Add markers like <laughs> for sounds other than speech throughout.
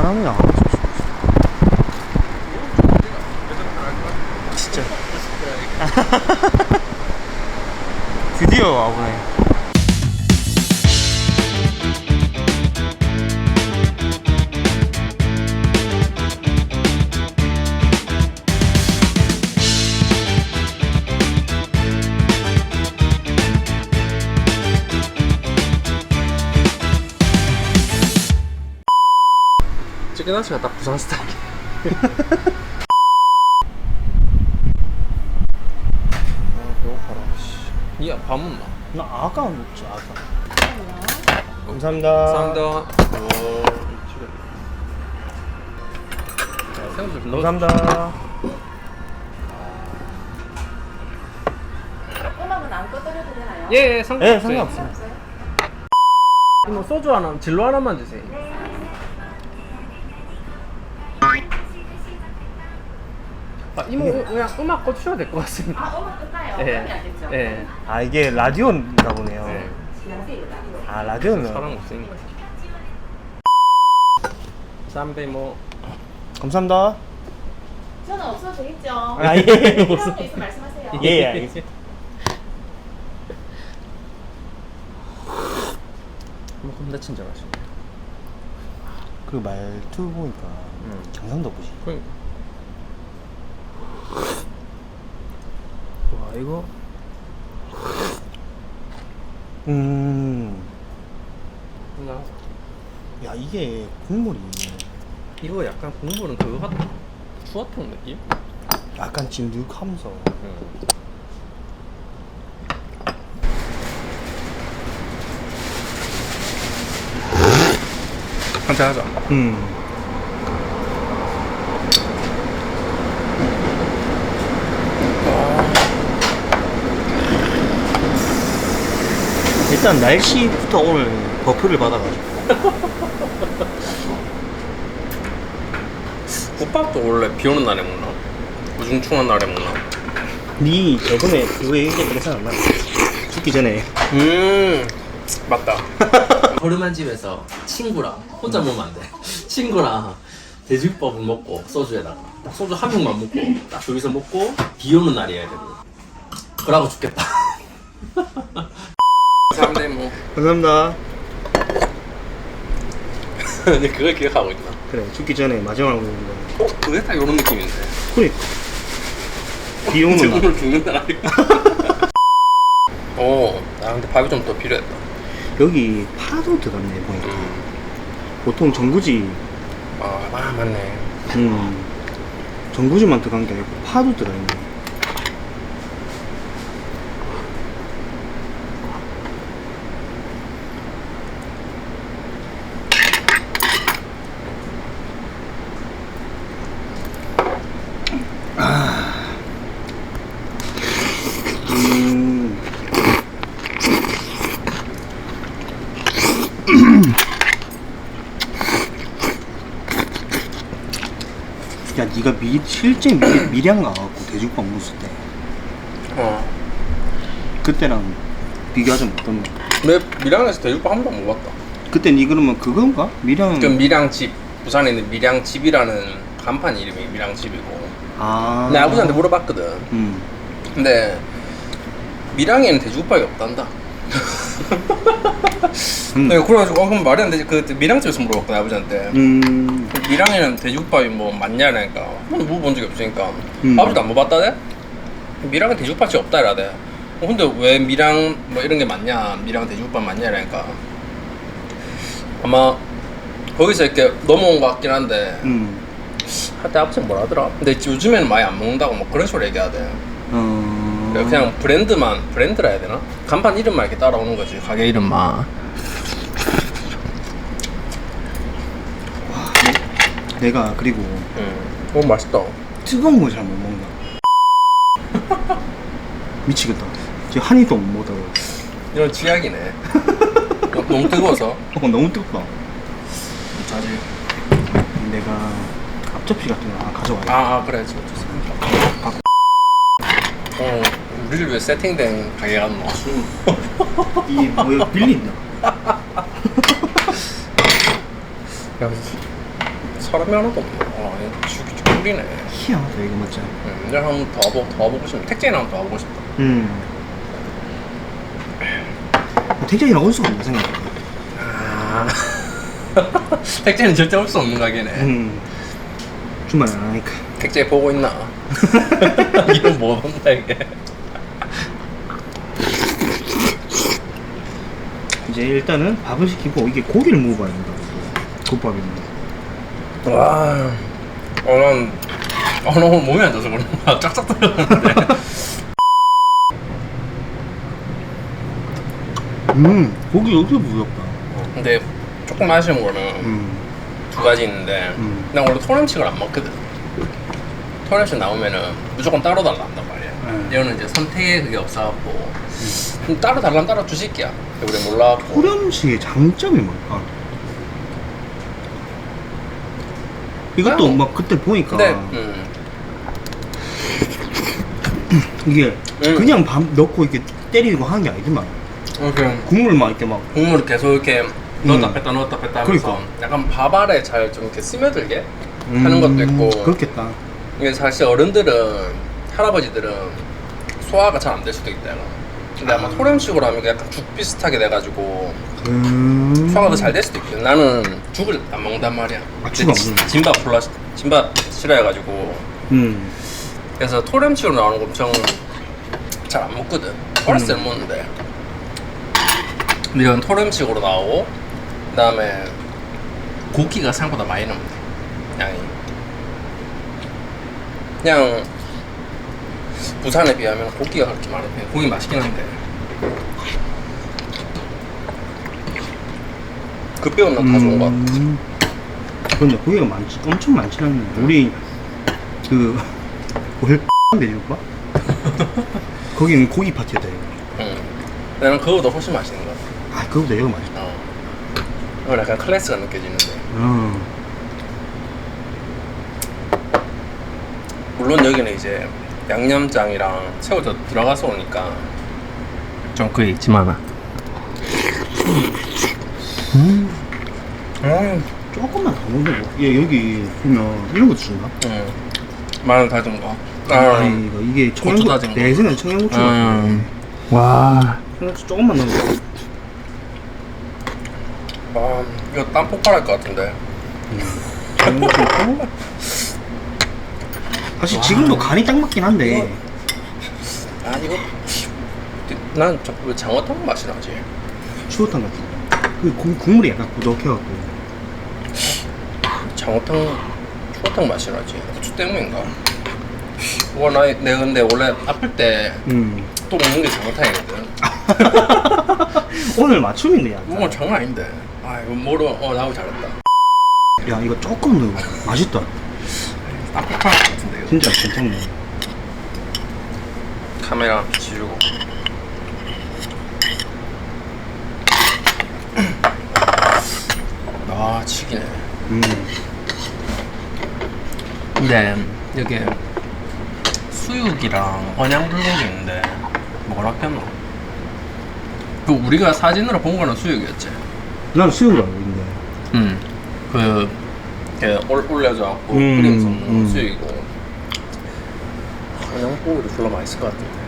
사람이 안 와서 진짜. <laughs> 드디어 와보네 하치가 딱 부산 스타일. 아 배고파라. 씨. 이야 밥 먹나? 나 아까 먹지 아까 감사합니다 감사합니다. 생각좀 넣어. 감사합니다 음악은 안 꺼드려도 되나요? 예, 예, 상관 예 없어요. 상관없어요 없어요? 이모 소주 하나, 진로 하나만 주세요. 아, 이모 음- 그냥 음악 꺼주셔도 될 것 같습니다. 아, 음악 끝나요? 예, 안 됐죠? 예. 아 이게 라디오인가 보네요 네. 아 라디오는 사람 없으니까. 쌈배 뭐 감사합니다 저는 없어도 되겠죠? 아, 예. 필요한 거 있으면 말씀하세요. 예, 예, <laughs> 알겠습니다. 뭐 겁나 친절하시네. 그 말투 보니까 음. 경상도 보시 그러니까. 이거 음. 나 야 이게 국물이 이거 약간 국물은 그거 같다. 추어탕 느낌? 약간 찐득하면서 응. 한잔 하자. 음. 일단 날씨부터 오늘 버프를 받아가지고 국밥도 원래 비 오는 날에 먹나? 우중충한 날에 먹나? 니 저번에 그거 얘기했던 거 생각나? 죽기 전에 음 맞다. <laughs> 허름한 집에서 친구랑 혼자 먹으면 안 돼. 친구랑 돼지국밥을 먹고 소주에다가 딱 소주 한 병만 먹고 딱 둘이서 먹고 비 오는 날이어야 되고 그러고 죽겠다. <laughs> 사람들 뭐 감사합니다 <laughs> 근데 그걸 기억하고 있나? 그래 죽기 전에 마지막으로 먹는 거 어 그게 딱 이런 느낌인데. 그러니까 <laughs> 비 오는 날 오늘 죽는 날 아닐까? <laughs> 어, 아 근데 밥이 좀 더 필요했다. 여기 파도 들어갔네 보니까 보통 전구지 아, 아 맞네. 음 전구지만 들어간 게 아니고 파도 들어있네 야, 네가 미, 실제 미, 밀양 가갖고 돼지국밥 먹었을 때 어. 그때랑 비교하자면 어떤? 내 밀양에서 돼지국밥 한안 먹어봤다. 그때 네 그러면 그건가? 밀양 그 밀양집 부산에 있는 밀양집이라는 간판 이름이 밀양집이고. 아. 내 아버지한테 물어봤거든. 음. 근데 밀양에는 돼지국밥이 없단다. 음. 내가 그래가지고 어, 그럼 말이 안 되지. 그 밀양집에서 물어봤거든 아버지한테. 음. 밀양에는 돼지국밥이 뭐 맞냐니까 한 물어본 적이 없으니까 음. 아버지도 안 먹어봤다대? 밀양에 돼지국밥이 없다 이라대 어, 근데 왜 밀양 뭐 이런 게 맞냐 밀양 돼지국밥 맞냐 이러니까 아마 거기서 이렇게 넘어온 것 같긴 한데 음. 한때 아버지가 뭐라 하더라? 근데 요즘에는 많이 안 먹는다고 뭐 그런 식으로 얘기하대 어. 그냥 브랜드만 브랜드라 해야 되나? 간판 이름만 이렇게 따라오는 거지 가게 이름만 내가 그리고 음. 오 맛있다 뜨거운 걸잘못 먹나. <laughs> 미치겠다. 지금 한 입도 못 먹다가. 이런 취약이네 어, 너무 뜨거워서 <laughs> 어, 너무 뜨겁다. 자지 내가 앞접시 같은 거 하나 가져와야 돼. 아, 아 그래 저 좋습니다. 어 위해 세팅된 가게 같노. 이게 뭐야, 빌린다. 야, 사람이 하나도 없네. 아, 이거 죽이 쭈리네. 희한하다 이거 맞지? 음, 이제 한번 더 와보, 더 와보고 싶네. 택지인 한번 더 와보고 싶다. 음. 택장이랑 올 수가 없나 생각해. 아. <laughs> 택지는 절대 올 수 없는 가게네. 음. 주말 안 하니까. 택지 보고 있나? 이거 뭐 본다 이게. 이제 일단은 밥을 시키고 이게 고기를 먹어봐야 된다. 국밥인데. 와. 어, 난, 어, 나 오늘 몸이 안 좋아서 그런가. 쫙쫙 떨어졌는데. 음, 고기 여기 부드럽다. 근데 조금 아쉬운 거는 음, 두 가지 있는데, 음. 난 원래 토렴식을 안 먹거든. 토렴식 나오면은 무조건 따로 달라 한단 말이야. 음. 이거는 이제 선택에 그게 없어갖고, 그럼 따로 달라면 따로 주실게야. 우리 몰라갖고. 호렴식의 장점이 뭘까? 이것도 그냥- 막 그때 보니까 근데, 음, <laughs> 이게 음. 그냥 밥 넣고 이렇게 때리고 하는 게 이렇게 국물 막 이렇게 막 국물을 계속 이렇게 넣었다 음. 뺐다 넣었다 뺐다 하면서 그러니까. 약간 밥 아래 잘좀 이렇게 스며들게 하는 것도 있고 음, 그렇겠다. 이게 사실 어른들은 할아버지들은 소화가 잘 안 될 수도 있다 이거. 근데 아마 토렴식으로 하면 약간 죽 비슷하게 돼가지고 음. 소화가 더 잘 될 수도 있거든 나는 죽을 안 먹는단 말이야. 아, 안 먹는다. 진밥 불라 진밥 싫어해가지고. 음. 그래서 토렴식으로 나오는 거 엄청 잘 안 먹거든. 어렸을 때는 먹는데. 근데 이건 토렴식으로 나오고 그 다음에 고기가 생각보다 많이 넣는데 양이. 그냥 부산에 비하면 고기가 그렇게 편 고기 맛있긴 한데 그 빼고는 다 좋은 것 같아 음. 근데 고기가 많지 엄청 많지 않네. 우리 그 <laughs> 월 돼지국밥 <laughs> 거기는 고기 파티였다 이거. 응. 나는 그거보다 훨씬 맛있는 것 같아 아 그거보다 이거 맛있다. 어. 약간 클래스가 느껴지는데 어. 물론 여기는 이제 양념장이랑 새우젓 들어가서 오니까 좀 그게 있지만 음. 음. 조금만 더 먹는 거. 얘 여기 보면 이런 것도 준다. 음. 마늘 다진 거 아, 아, 이거 이게 고추 청양고 다진 거. 내 생각에 청양고추 같은데. 음. 와. 청양고추 조금만 넣으면 돼. 아, 이거 땀 폭발할 것 같은데 청양고추 넣고. <laughs> 사실 지금도 간이 딱 맞긴 한데 아 이거 난 자꾸 왜 장어탕 맛이 나지? 추어탕 같은 거. 그 국- 국물이 약간 고독해갖고. 장어탕 추어탕 맛이 나지 고추 때문인가? 와, 나, 내 근데 원래 아플 때 또 음. 먹는 게 장어탕이거든. <laughs> 오늘 맞춤이네 약간. 뭐 장난 아닌데. 아, 이거 뭐로, 어, 나하고 잘했다. 야 이거 조금 넣어. 맛있다. 이거. 진짜 괜찮네. 카메라 비치주고. 아, 치기네. 음. 근데 여기 수육이랑 언양불고기 있는데 뭐라 했노? 그 우리가 사진으로 본 거는 수육이었지. 난 수육을 알고 있는데. 응. 그 이렇게 올- 올려져 갖고 음, 끓이면서 먹는 음. 수육이고. 언양불고기도 별로 맛있을 것 같은데.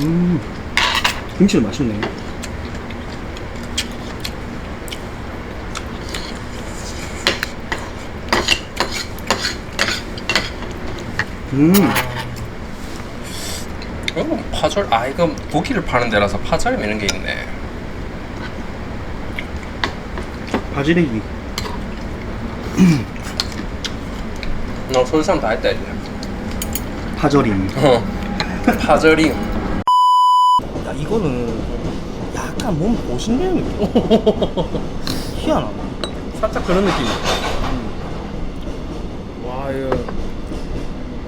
음. 김치도 맛있네. 음. 이거 파절 아 이거 고기를 파는 데라서 파절 이런 게 있네. 바지락이. 너 설상 다 했다 이제. 파절임. 어. 파절이. 야 이거는 약간 몸 보신되는 느낌. <laughs> 희한하다. 살짝 그런 느낌이야. 와 이거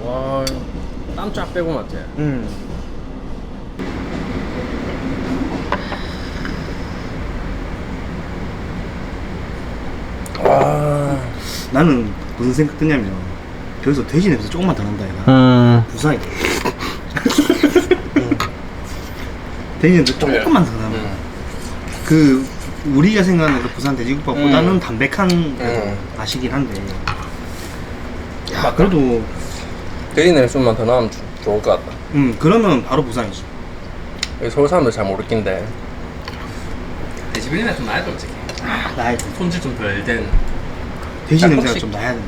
와 땀 쫙 빼고 맞지? 음. 나는 무슨 생각 드냐면 저기서 돼지 냄새 조금만 더 난다 얘가. 음. 부산이다. 돼지 냄새 조금만 더 나면 음. 그 우리가 생각하는 그 부산 돼지국밥보다는 음. 담백한 그래도 음. 맛이긴 한데. 야 맞다. 그래도 대리내 술만 더 나오면 주- 좋을 것 같다. 음 그러면 바로 부산이지. 여기 서울 사람들 잘 모르긴데. 돼지비린내 좀 나야 돼 솔직히. 나야 돼. 손질 좀 덜 된. 돼지 딱 냄새가 좀 나야 돼.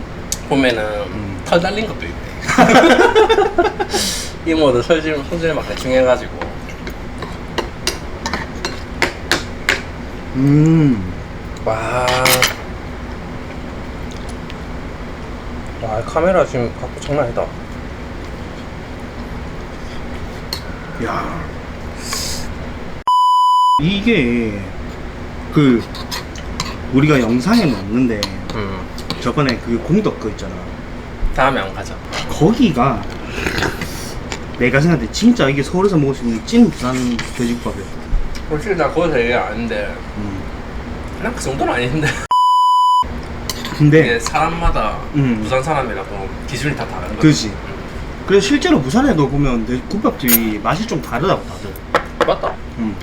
보면은 음. 털 달린 것도 있대. 이모도 손질 손질 막 대충 해가지고. 음. 와. 와 카메라 지금 갖고 장난 아니다. 야. 이게 그 우리가 영상에는 없는데 음. 저번에 그 공덕 거 있잖아. 다음에 안 가자. 거기가 내가 생각할 때 진짜 이게 서울에서 먹을 수 있는 찐 부산 돼지국밥이었거든. 솔직히 나 거기서 얘기 안 했는데 음. 그냥 그 정도는 아닌데. 근데 이게 사람마다 음. 부산 사람이라도 기준이 다 다른 거지. 그지. 그래서 실제로 부산에도 보면 내 국밥집이 맛이 좀 다르다고 다들. 맞다. 음.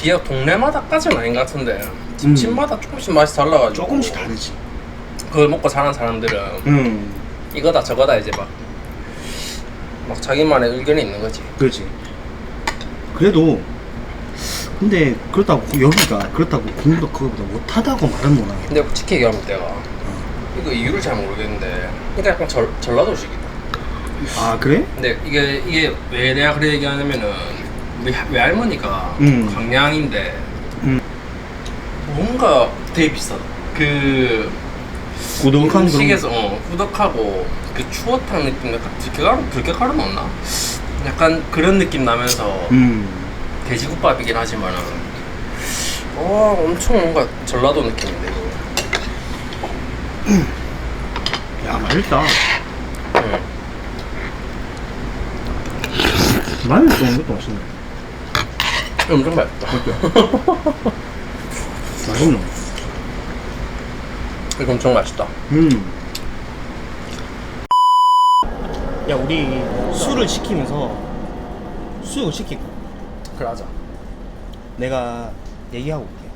지역 동네마다까지는 아닌 것 같은데 집집마다 조금씩 맛이 달라가지고 조금씩 다르지. 그걸 먹고 사는 사람들은 음. 이거다 저거다 이제 막, 막 자기만의 의견이 있는 거지 그렇지. 그래도 근데 그렇다고 여기가 그렇다고 공덕 그거보다 못하다고 말은 못하겠네. 근데 솔직히 얘기하면 내가 이거 이유를 잘 모르겠는데 이게 약간 절, 전라도식이다 아 그래? 근데 이게 이게 왜 내가 그래 얘기하냐면은 우리 하- 외할머니가 음. 광양인데 음. 뭔가 되게 비싸다 그 고독한 음식에서 어, 후덕하고 그 추어탕 느낌 약간 들깨가루 들깨가루 넣나? 약간 그런 느낌 나면서 음. 돼지국밥이긴 하지만은 와 엄청 뭔가 전라도 느낌인데 이거 <clears throat> 야 맛있다. 응. 마늘 쏘는 것도 맛있네. 엄청 맛있다 맛있노. 이거 엄청 맛있다 음. 야 우리 술을 시키면서 수육을 시킬까? 그래 하자 내가 얘기하고 올게.